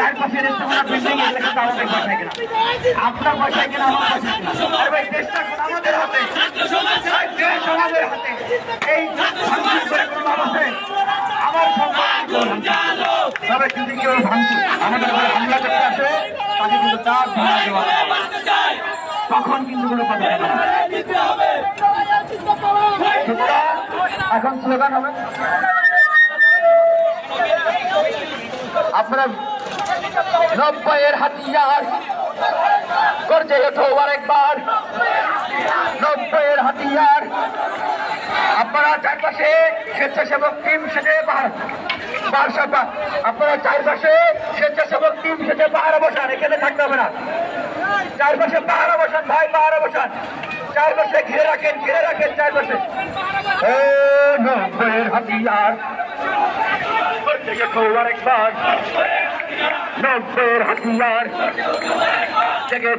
চারপাশে রেস্তোরাঁ বিল্ডিং এগুলো কিন্তু আমাদের পয়সা কিনা। আপনার পয়সা কিনা আমার পয়সা কিনা। আরে ভাই দেশটা আমাদের হাতে। দেশ আমাদের হাতে। এই ভাঙচুর করে কোনো লাভ আছে? আমার সম্পত্তি কেউ ভাঙছে। তবে কেউ আমাদের উপরে হামলা করতে আসে তাকে কিন্তু চার ভাঙা দেওয়া তখন কিন্তু কোনো কথা? এখন স্লোগান হবে। আপনারা নব্বইয়ের হাতিয়ার। করছে ওঠো আরেকবার। নব্বইয়ের হাতিয়ার। আপনারা চারপাশে স্বেচ্ছাসেবক টিম সেজে পাহাড়। আপনারা চারপাশে স্বেচ্ছাসেবক টিম সেজে পাহাড়ে বসান এখানে থাকতে হবে না। চারপাশে পাহাড়ে বসান ভাই, পাহাড়ে বসান চারপাশে ঘিরে রাখেন ঘিরে রাখেন চারপাশে। হাতিয়ার। ওঠো আরেকবার। নব্বইয়ের হাতিয়ার। জেগে